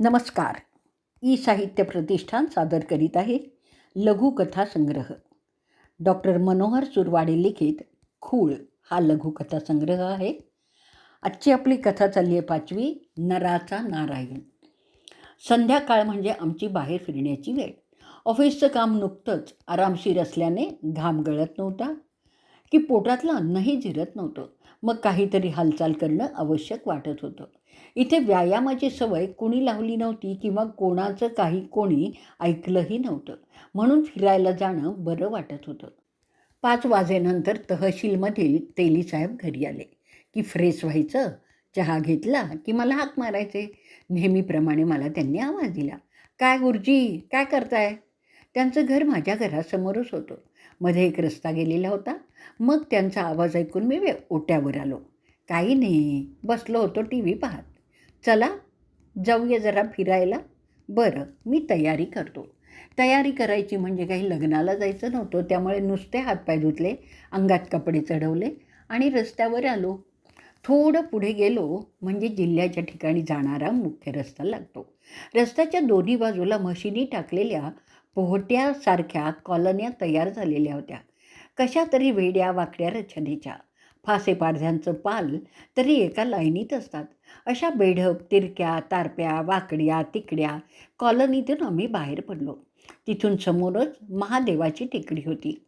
नमस्कार. ई साहित्य प्रतिष्ठान सादर करीत आहे लघुकथा संग्रह. डॉक्टर मनोहर सुरवाडे लिखित खूळ हा लघुकथा संग्रह आहे. आजची आपली कथा चालली आहे पाचवी नराचा नारायण. संध्याकाळ म्हणजे आमची बाहेर फिरण्याची वेळ. ऑफिसचं काम नुकतंच आरामशीर असल्याने घाम गळत नव्हता की पोटातलं अन्नही झिरत नव्हतं. मग काहीतरी हालचाल करणं आवश्यक वाटत होतं. इथे व्यायामाची सवय कुणी लावली नव्हती किंवा कोणाचं काही कोणी ऐकलंही नव्हतं. म्हणून फिरायला जाणं बरं वाटत होतं. पाच वाजेनंतर तहसीलमधील तेलीसाहेब घरी आले. की फ्रेश व्हायचं? चहा घेतला की मला हाक मारायचे? नेहमीप्रमाणे मला त्यांनी आवाज दिला. काय गुरुजी काय करताय? त्यांचं घर माझ्या घरासमोरच होतं. मध्ये एक रस्ता गेलेला होता. मग त्यांचा आवाज ऐकून मी वे ओट्यावर आलो. काही नाही बसलो होतो टी व्ही पाहत. चला जाऊया जरा फिरायला. बरं मी तयारी करतो. तयारी करायची म्हणजे काही लग्नाला जायचं नव्हतं त्यामुळे नुसते हातपाय धुतले अंगात कपडे चढवले आणि रस्त्यावर आलो. थोडं पुढे गेलो म्हणजे जिल्ह्याच्या ठिकाणी जाणारा मुख्य रस्ता लागतो. रस्त्याच्या दोन्ही बाजूला मशिनी टाकलेल्या पोहट्यासारख्या कॉलन्या तयार झालेल्या होत्या. कशा तरी वेड्या वाकड्या रचनेच्या. फासे पाडझ्यांचं पाल तरी एका लाईनीत असतात. अशा बेढप तिरक्या तारप्या वाकड्या तिकड्या कॉलनीतून आम्ही बाहेर पडलो. तिथून समोरच महादेवाची टेकडी होती.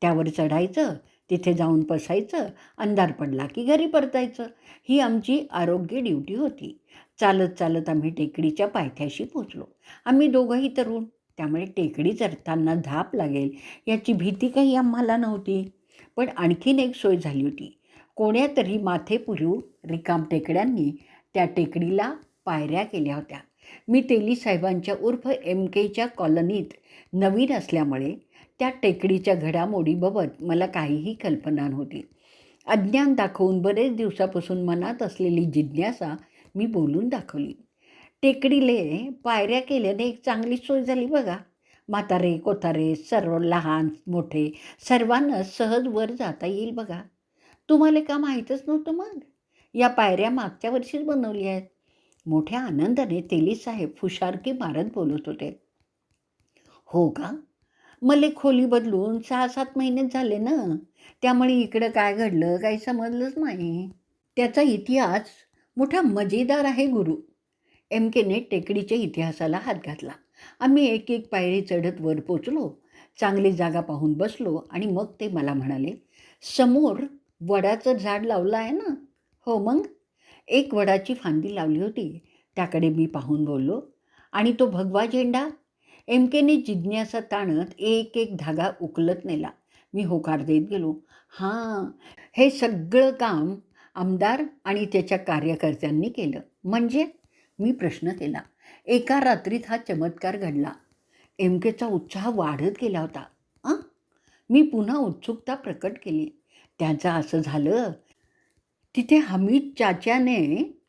त्यावर चढायचं तिथे जाऊन बसायचं अंधार पडला की घरी परतायचं. ही आमची आरोग्य ड्युटी होती. चालत चालत आम्ही टेकडीच्या पायथ्याशी पोचलो आम्ही दोघंही तरुण त्यामुळे टेकडी चढताना धाप लागेल याची भीती काही आम्हाला नव्हती. पण आणखीन एक सोय झाली होती. कोण्यातरी माथे पुरू रिकाम टेकड्यांनी त्या टेकडीला पायऱ्या केल्या होत्या. मी तेली साहेबांच्या उर्फ एम केच्या कॉलनीत नवीन असल्यामुळे त्या टेकडीच्या घडामोडीबाबत मला काहीही कल्पना नव्हती. अज्ञान दाखवून बरेच दिवसापासून मनात असलेली जिज्ञासा मी बोलून दाखवली. टेकडीले पायऱ्या केल्याने एक चांगली सोय झाली बघा. म्हातारे कोतारे सर्व लहान मोठे सर्वांना सहज वर जाता येईल बघा. तुम्हाला का माहीतच नव्हतं मग? या पायऱ्या मागच्या वर्षीच बनवली आहेत. मोठ्या आनंदाने तेली साहेब फुशारकी मारत बोलत होते. हो का? मला खोली बदलून सहा सात महिनेच झाले ना. त्यामुळे इकडं काय घडलं काही समजलंच नाही. त्याचा इतिहास मोठा मजेदार आहे गुरु. एम केने टेकडीच्या इतिहासाला हात घातला. आम्ही एक एक पायरी चढत वर पोचलो. चांगली जागा पाहून बसलो आणि मग ते मला म्हणाले समोर वडाचं झाड लावलं आहे ना? हो मग? एक वडाची फांदी लावली होती. त्याकडे मी पाहून बोललो आणि तो भगवा झेंडा? एम केने जिज्ञासा ताणत एक एक धागा उकलत नेला. मी होकार देत गेलो हां हे सगळं काम आमदार आणि त्याच्या कार्यकर्त्यांनी केलं. म्हणजे? मी प्रश्न केला. एका रात्रीत हा चमत्कार घडला. एम केचा उत्साह वाढत गेला होता. हां मी पुन्हा उत्सुकता प्रकट केली. त्याचं असं झालं तिथे हमीद चाच्याने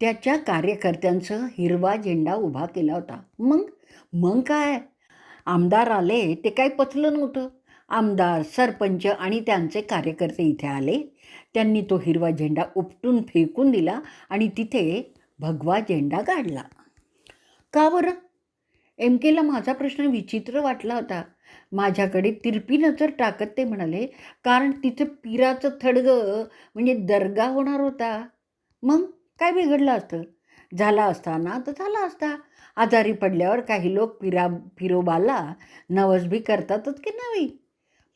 त्याच्या कार्यकर्त्यांचं हिरवा झेंडा उभा केला होता. मग? मग काय? आमदार आले ते काय पचलं नव्हतं? आमदार सरपंच आणि त्यांचे कार्यकर्ते इथे आले. त्यांनी तो हिरवा झेंडा उपटून फेकून दिला आणि तिथे भगवा झेंडा काढला का बरं? एम केला माझा प्रश्न विचित्र वाटला होता. माझ्याकडे तिरपी नजर टाकत ते म्हणाले कारण तिथं पिराचं थडगं म्हणजे दर्गा होणार होता. मग काय बिघडलं असतं? झाला असता ना तर झाला असता. आजारी पडल्यावर काही लोक पिरा फिरोबाला नवसबी करतातच की नाही?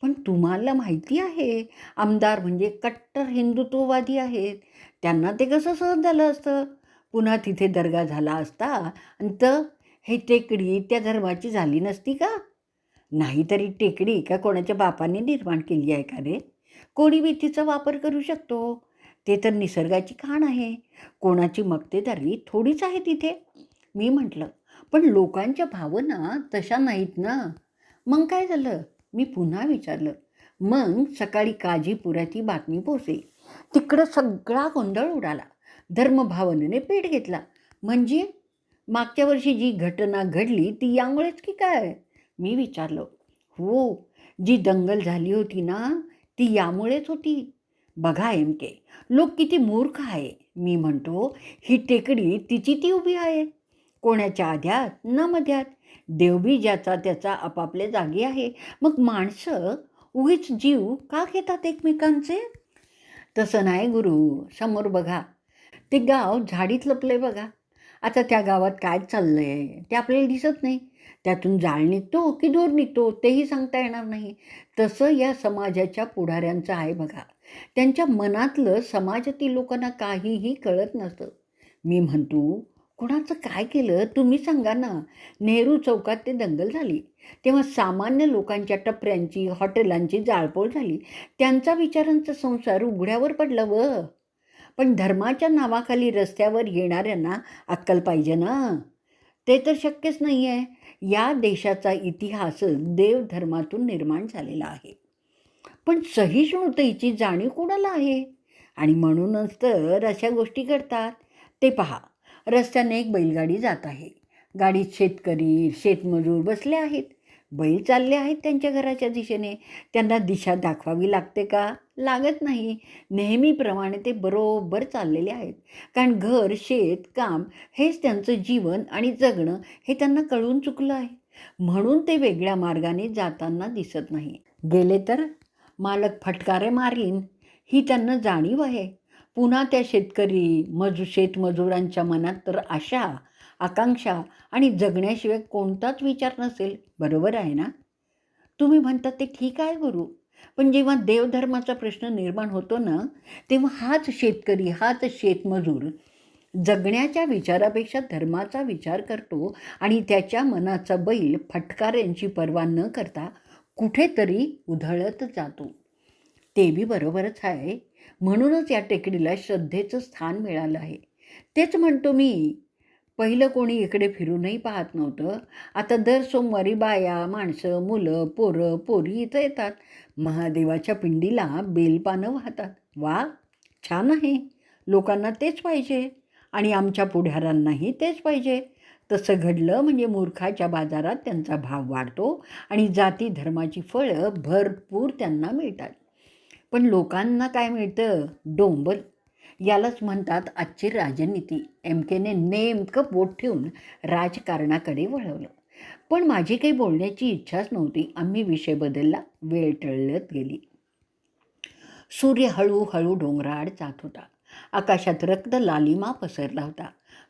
पण तुम्हाला माहिती आहे आमदार म्हणजे कट्टर हिंदुत्ववादी आहेत. त्यांना ते कसं सहज झालं असतं? पुन्हा तिथे दर्गा झाला असता अंत हे टेकडी त्या धर्माची झाली नसती का? नाहीतरी टेकडी का कोणाच्या बापाने निर्माण केली आहे का रे? कोणी बी तिचा वापर करू शकतो? ते तर निसर्गाची खाण आहे. कोणाची मक्तेदारी थोडीच आहे तिथे. मी म्हटलं पण लोकांच्या भावना तशा नाहीत ना. मग काय झालं? मी पुन्हा विचारलं मग सकाळी काजीपुराची बातमी पोचली तिकडं सगळा गोंधळ उडाला. धर्मभावनेने पेट घेतला. म्हणजे मागच्या वर्षी जी घटना घडली ती यामुळेच की काय? मी विचारलो. हो जी दंगल झाली होती ना ती यामुळेच होती. बघा एम के लोक किती मूर्ख आहे. मी म्हणतो ही टेकडी तिची ती उभी आहे. कोणाच्या आध्यात न मध्यात देवबी ज्याचा त्याचा आपापल्या जागी आहे. मग माणसं उगीच जीव का घेतात एकमेकांचे? तसं नाही गुरु समोर बघा. ते गाव झाडीत लपले बघा. आता त्या गावात काय चाललं आहे ते आपल्याला दिसत नाही. त्यातून जाळ निघतो की दूर निघतो तेही सांगता येणार नाही. तसं या समाजाच्या पुढाऱ्यांचं आहे बघा. त्यांच्या मनातलं समाजातील लोकांना काहीही कळत नसतं. मी म्हणतो कोणाचं काय केलं? तुम्ही सांगा ना. नेहरू चौकात ते दंगल झाली. तेव्हा सामान्य लोकांच्या टपऱ्यांची हॉटेलांची जाळपोळ झाली. त्यांचा विचारांचा संसार उघड्यावर पडला व पण धर्माच्या नावाखाली रस्त्यावर येणाऱ्यांना अक्कल पाहिजे ना? ते तर शक्यच नाही आहे या देशाचा इतिहास देवधर्मातून निर्माण झालेला आहे. पण सहिष्णुतेची जाणीव कोणाला आहे? आणि म्हणूनच तर अशा गोष्टी घडतात. ते पहा रस्त्याने एक बैलगाडी जात आहे. गाडीत शेतकरी शेतमजूर बसले आहेत. बैल चालले आहेत त्यांच्या घराच्या दिशेने. त्यांना दिशा दाखवावी लागते का? लागत नाही. नेहमीप्रमाणे ते बरोबर चाललेले आहेत. कारण घर शेत काम हेच त्यांचं जीवन आणि जगणं हे त्यांना कळून चुकलं आहे. म्हणून ते वेगळ्या मार्गाने जाताना दिसत नाही. गेले तर? मालक फटकारे मारीन. ही त्यांना जाणीव आहे. पुन्हा त्या शेतकरी मजू शेतमजुरांच्या मनात तर आशा आकांक्षा आणि जगण्याशिवाय कोणताच विचार नसेल बरोबर आहे ना? तुम्ही म्हणतात ते ठीक आहे गुरु पण जेव्हा देवधर्माचा प्रश्न निर्माण होतो ना तेव्हा हाच शेतकरी हाच शेतमजूर जगण्याच्या विचारापेक्षा धर्माचा विचार करतो आणि त्याच्या मनाचा बैल फटकाऱ्यांची पर्वा न करता कुठेतरी उधळत जातो. ते बी बरोबरच आहे. म्हणूनच या टेकडीला श्रद्धेचं स्थान मिळालं आहे. तेच म्हणतो मी पहिलं कोणी इकडे फिरूनही पाहत नव्हतं. आता दर सोमवारी बाया माणसं मुलं पोरं पोरी इथं येतात. महादेवाच्या पिंडीला बेलपानं वाहतात. वा छान आहे. लोकांना तेच पाहिजे आणि आमच्या पुढाऱ्यांनाही तेच पाहिजे. तसं घडलं म्हणजे मूर्खाच्या बाजारात त्यांचा भाव वाढतो आणि जाती धर्माची फळं भरपूर त्यांना मिळतात. पण लोकांना काय मिळतं? डोंबल. यालाच म्हणतात आजची राजनीती. एम केने नेमकं बोट ठेवून राजकारणाकडे वळवलं. पण माझी काही बोलण्याची इच्छाच नव्हती. आम्ही विषय बदलला. वेळ टळत गेली. सूर्य हळूहळू डोंगराआड जात होता. आकाशात रक्त लालिमा पसरला होता.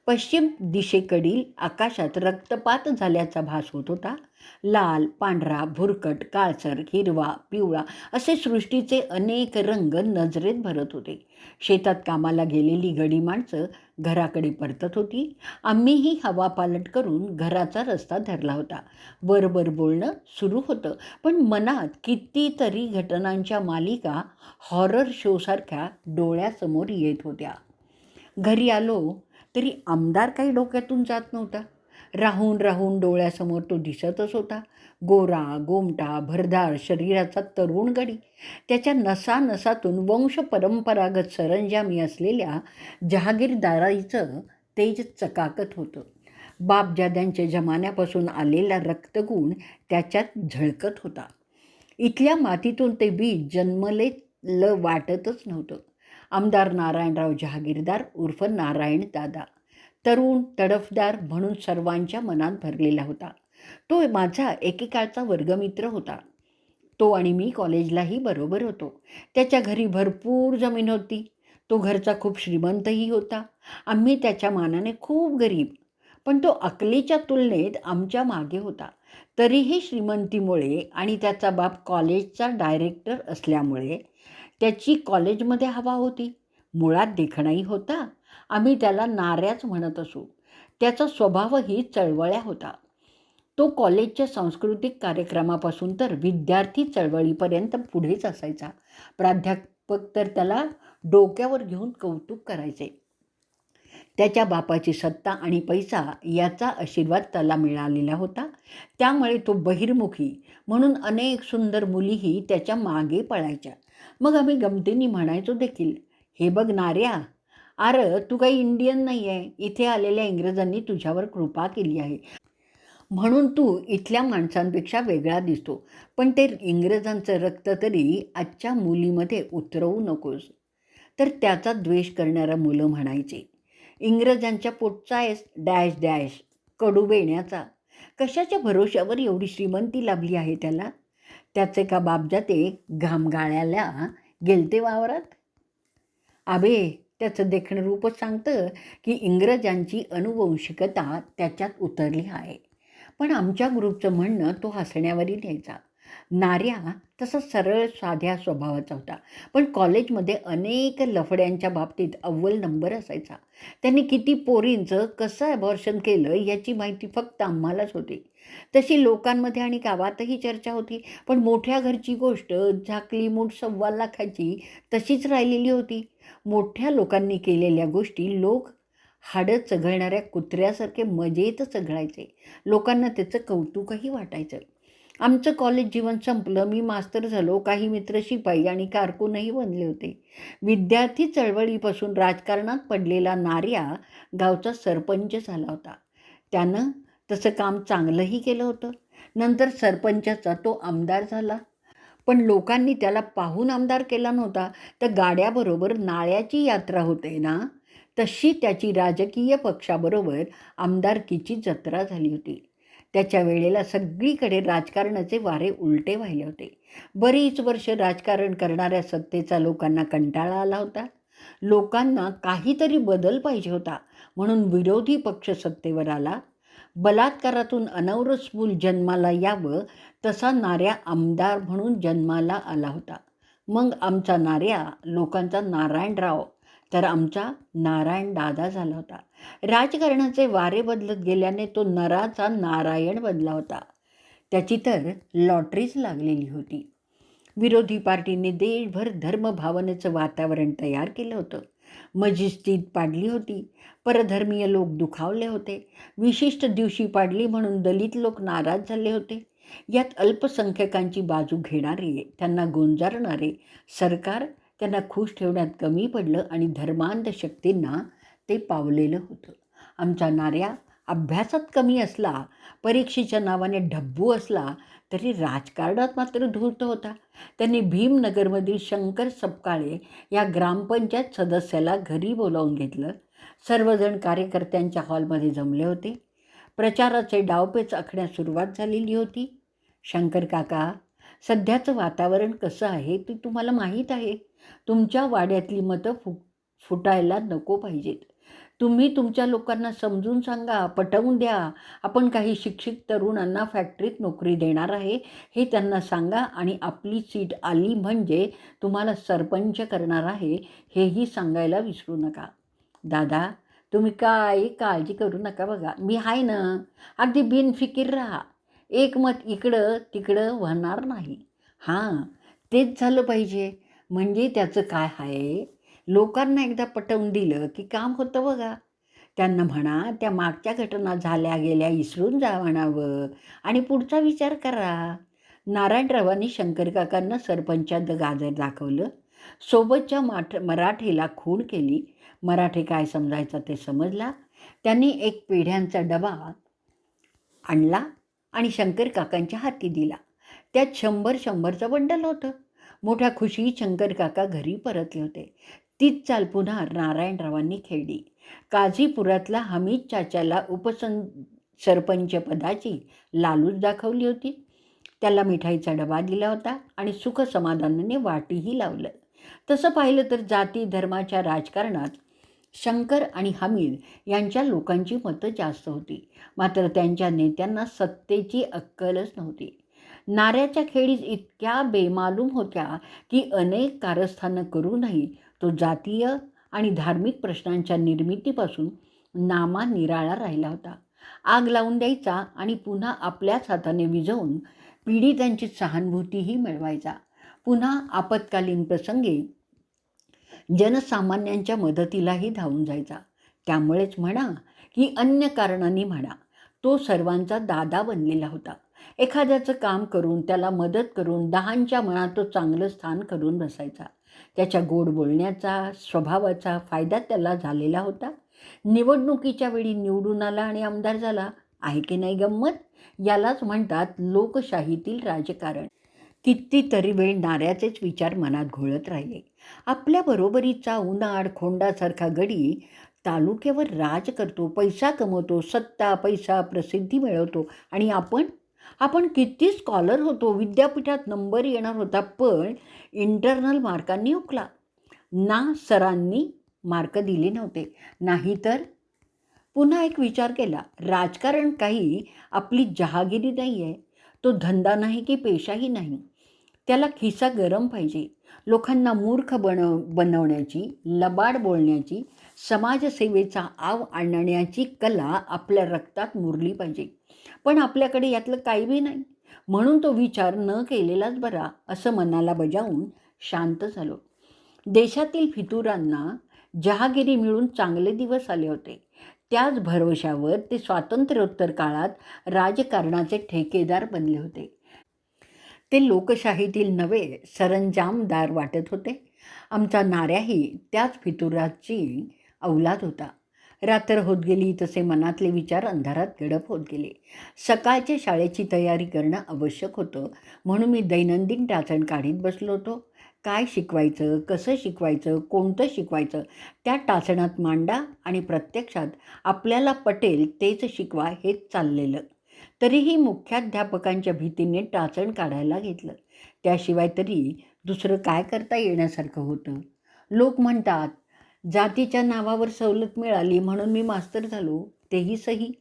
पश्चिम दिशेकडील आकाशात रक्तपात झाल्याचा भास होत होता. लाल पांढरा भुरकट काळसर हिरवा पिवळा असे सृष्टीचे अनेक रंग नजरेत भरत होते. शेतात कामाला गेलेली गडी माणसं घराकडे परतत होती. आम्हीही हवा पालट करून घराचा रस्ता धरला होता. बरोबर बोलणं सुरू होतं पण मनात कितीतरी घटनांच्या मालिका हॉरर शोसारख्या डोळ्यासमोर येत होत्या. घरी आलो तरी आमदार काही डोक्यातून जात नव्हता. राहून राहून डोळ्यासमोर तो दिसतच होता. गोरा गोमटा भरदार शरीराचा तरुण गडी. त्याच्या नसानसातून वंश परंपरागत सरंजामी असलेल्या जहागीरदाराईचं तेज चकाकत होतं. बापजाद्यांच्या जमान्यापासून आलेला रक्तगुण त्याच्यात झळकत होता. इथल्या मातीतून ते बीज जन्मलेलं वाटतच नव्हतं. आमदार नारायणराव जहागीरदार उर्फ नारायण दादा तरुण तडफदार म्हणून सर्वांच्या मनात भरलेला होता. तो माझा एकेकाळचा वर्गमित्र होता. तो आणि मी कॉलेजलाही बरोबर होतो. त्याच्या घरी भरपूर जमीन होती. तो घरचा खूप श्रीमंतही होता. आम्ही त्याच्या मानाने खूप गरीब. पण तो अकलीच्या तुलनेत आमच्या मागे होता. तरीही श्रीमंतीमुळे आणि त्याचा बाप कॉलेजचा डायरेक्टर असल्यामुळे त्याची कॉलेजमध्ये हवा होती. मुळात देखणाही होता. आम्ही त्याला नाऱ्याच म्हणत असू. त्याचा स्वभावही चळवळ्या होता. तो कॉलेजच्या सांस्कृतिक कार्यक्रमापासून तर विद्यार्थी चळवळीपर्यंत पुढेच असायचा. प्राध्यापक तर त्याला डोक्यावर घेऊन कौतुक करायचे. त्याच्या बापाची सत्ता आणि पैसा याचा आशीर्वाद त्याला मिळालेला होता. त्यामुळे तो बहिर्मुखी म्हणून अनेक सुंदर मुलीही त्याच्यामागे पळायच्या. मग आम्ही गमतीने म्हणायचो देखील हे बघ नार्या अरे तू काही इंडियन नाही आहे इथे आलेल्या इंग्रजांनी तुझ्यावर कृपा केली आहे. म्हणून तू इथल्या माणसांपेक्षा वेगळा दिसतो. पण ते इंग्रजांचं रक्त तरी आजच्या मुलीमध्ये उतरवू नकोस. तर त्याचा द्वेष करणारा मुलं म्हणायचे इंग्रजांच्या पोटचा आहेस? Dash dash. कडू बेण्याचा. कशाच्या भरोश्यावर एवढी श्रीमंती लाभली आहे त्याला? त्याचे का बापजाते घामगाळ्याला गेलते वावरात? आबे त्याचं देखणं रूपच सांगतं की इंग्रजांची अनुवंशिकता त्याच्यात उतरली आहे. पण आमच्या ग्रुपचं म्हणणं तो हसण्यावरही न्यायचा. नार्या तसा सरळ साध्या स्वभावाचा होता. पण कॉलेजमध्ये अनेक लफड्यांच्या बाबतीत अव्वल नंबर असायचा. त्यांनी किती पोरींचं कसं ॲबॉर्शन केलं याची माहिती फक्त आम्हालाच होती. तशी लोकांमध्ये आणि गावातही चर्चा होती. पण मोठ्या घरची गोष्ट झाकली मूठ सव्वा लाखाची तशीच राहिलेली होती. मोठ्या लोकांनी केलेल्या गोष्टी लोक हाडं चघळणाऱ्या कुत्र्यासारखे मजेत चघळायचे. लोकांना त्याचं कौतुकही वाटायचं. आमचं कॉलेज जीवन संपलं. मी मास्तर झालो. काही मित्र शिपाई आणि कारकूनही बनले होते. विद्यार्थी चळवळीपासून राजकारणात पडलेला नार्या गावचा सरपंच झाला होता. त्यानं तसं काम चांगलंही केलं होतं. नंतर सरपंचाचा तो आमदार झाला. पण लोकांनी त्याला पाहून आमदार केला नव्हता. तर गाड्याबरोबर नाळ्याची यात्रा होते ना तशी त्याची राजकीय पक्षाबरोबर आमदारकीची जत्रा झाली होती. त्याच्या वेळेला सगळीकडे राजकारणाचे वारे उलटे वाहिले होते. बरीच वर्ष राजकारण करणाऱ्या सत्तेचा लोकांना कंटाळा आला होता. लोकांना काहीतरी बदल पाहिजे होता म्हणून विरोधी पक्ष सत्तेवर आला. बलात्कारातून अनवरस मूल जन्माला यावं तसा नाऱ्या आमदार म्हणून जन्माला आला होता. मग आमचा नाऱ्या लोकांचा नारायणराव तर आमचा नारायण दादा झाला होता. राजकारणाचे वारे बदलत गेल्याने तो नराचा नारायण बदला होता. त्याची तर लॉटरीच लागलेली होती. विरोधी पार्टीने देशभर धर्मभावनेचं वातावरण तयार केलं होतं. मजिस्तीत पाडली होती. परधर्मीय लोक दुखावले होते. विशिष्ट दिवशी पाडली म्हणून दलित लोक नाराज झाले होते. यात अल्पसंख्यकांची बाजू घेणारे त्यांना गोंजारणारे सरकार त्यांना खुश ठेवण्यात कमी पडलं आणि धर्मांध शक्तींना ते पावलेलं होतं. आमचा नार्या अभ्यासात कमी असला परीक्षेच्या नावाने ढब्बू असला तरी राजकारणात मात्र धूर्त होता. त्यांनी भीमनगरमधील शंकर सपकाळे या ग्रामपंचायत सदस्याला घरी बोलावून घेतलं. सर्वजण कार्यकर्त्यांच्या हॉलमध्ये जमले होते. प्रचाराचे डावपेच आखण्यास सुरुवात झालेली होती. शंकर काका सध्याचं वातावरण कसं आहे ते तुम्हाला माहीत आहे. तुमच्या वाड्यातली मतं फु फुटायला नको पाहिजेत. तुम्ही तुमच्या लोकांना समजून सांगा पटवून द्या. आपण काही शिक्षित तरुणांना फॅक्टरीत नोकरी देणार आहे हे त्यांना सांगा आणि आपली सीट आली म्हणजे तुम्हाला सरपंच करणार आहे हेही सांगायला विसरू नका. दादा तुम्ही काय काळजी करू नका बघा. मी आहे ना. अगदी बिनफिकीर राहा. एकमत इकडं तिकडं होणार नाही. हां तेच झालं पाहिजे. म्हणजे त्याचं काय आहे? लोकांना एकदा पटवून दिलं की काम होतं बघा. त्यांना म्हणा त्या मागच्या घटना झाल्या गेल्या इसरून जा म्हणावं. आणि पुढचा विचार करा. नारायणरावांनी शंकरकाकांना सरपंचात गाजर दाखवलं. सोबतच्या माठ मराठीला खूण केली. मराठी काय समजायचं ते समजला. त्यांनी एक पेढ्यांचा डबा आणला. आणि शंकर काकांच्या हाती दिला. त्यात शंभर शंभरचं बंडल होतं. मोठ्या खुशी शंकर काका घरी परतले होते. तीच चाल पुन्हा नारायणरावांनी खेळली. काझीपुरातला हमीद चाचाला उपसं सरपंचपदाची लालूच दाखवली होती. त्याला मिठाईचा डबा दिला होता आणि सुखसमाधानाने वाटीही लावलं. तसं पाहिलं तर जाती धर्माच्या राजकारणात शंकर आणि हमीद यांच्या लोकांची मतं जास्त होती. मात्र त्यांच्या नेत्यांना सत्तेची अक्कलच नव्हती. नाऱ्याच्या खेडीज इतक्या बेमालूम होत्या की अनेक कारस्थानं करूनही तो जातीय आणि धार्मिक प्रश्नांच्या निर्मितीपासून नामा निराळा राहिला होता. आग लावून द्यायचा आणि पुन्हा आपल्याच हाताने विझवून पीडितांची सहानुभूतीही मिळवायचा. पुन्हा आपत्कालीन प्रसंगी जनसामान्यांच्या मदतीलाही धावून जायचा. त्यामुळेच म्हणा की अन्य कारणांनी म्हणा तो सर्वांचा दादा बनलेला होता. एखाद्याचं काम करून त्याला मदत करून दहांच्या मनात तो चांगलं स्थान करून बसायचा. त्याच्या गोड बोलण्याचा स्वभावाचा फायदा त्याला झालेला होता. निवडणुकीच्या वेळी निवडून आला आणि आमदार झाला. आहे की नाही गंमत? यालाच म्हणतात लोकशाहीतील राजकारण. कितीतरी वेळ नाऱ्याचेच विचार मनात घोळत राहिले. आपल्या बरोबरीचा उन्हाळ खोंडासारखा गडी तालुक्यावर राज करतो पैसा कमवतो सत्ता पैसा प्रसिद्धी मिळवतो. आणि आपण? आपण किती स्कॉलर होतो विद्यापीठात नंबर येणार होता पण इंटरनल मार्कांनी उकला. ना सरांनी मार्क दिले नव्हते. नाहीतर? पुन्हा एक विचार केला. राजकारण काही आपली जहागिरी नाही आहे तो धंदा नाही की पेशाही नाही. त्याला खिसा गरम पाहिजे. लोकांना मूर्ख बनव बनवण्याची लबाड बोलण्याची समाजसेवेचा आव आणण्याची कला आपल्या रक्तात मुरली पाहिजे. पण आपल्याकडे यातलं काही बी नाही. म्हणून तो विचार न केलेलाच बरा असं मनाला बजावून शांत झालो. देशातील फितुरांना जहागिरी मिळून चांगले दिवस आले होते. त्याच भरवशावर ते स्वातंत्र्योत्तर काळात राजकारणाचे ठेकेदार बनले होते. ते लोकशाहीतील नवे सरंजामदार वाटत होते. आमचा नाऱ्याही त्याच फितुराची अवलाद होता. रात्र होत गेली तसे मनातले विचार अंधारात गडप होत गेले. सकाळच्या शाळेची तयारी करणं आवश्यक होतं. म्हणून मी दैनंदिन टाचण काढीत बसलो होतो. काय शिकवायचं कसं शिकवायचं कोणतं शिकवायचं त्या टाचणात मांडा आणि प्रत्यक्षात आपल्याला पटेल तेच शिकवा हेच चाललेलं. तरीही मुख्याध्यापकांच्या भीतीने टाचण काढायला घेतलं. त्याशिवाय तरी दुसरं काय करता येण्यासारखं होतं? लोक म्हणतात जातीच्या नावावर सवलत मिळाली म्हणून मी मास्तर झालो. तेही सही.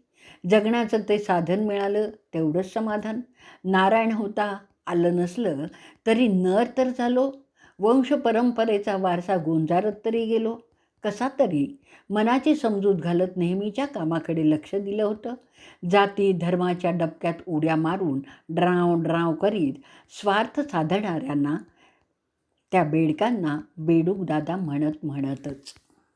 जगण्याचं ते साधन मिळालं तेवढंच समाधान. नारायण होता आलं नसलं तरी नर तर झालो. वंश परंपरेचा वारसा गोंजारत तरी गेलो. कसा तरी मनाची समजूत घालत नेहमीच्या कामाकडे लक्ष दिलं होतं. जाती धर्माच्या डबक्यात उड्या मारून ड्राव ड्राव करीत स्वार्थ साधणाऱ्यांना त्या बेडकांना बेडूक दादा म्हणत म्हणतच.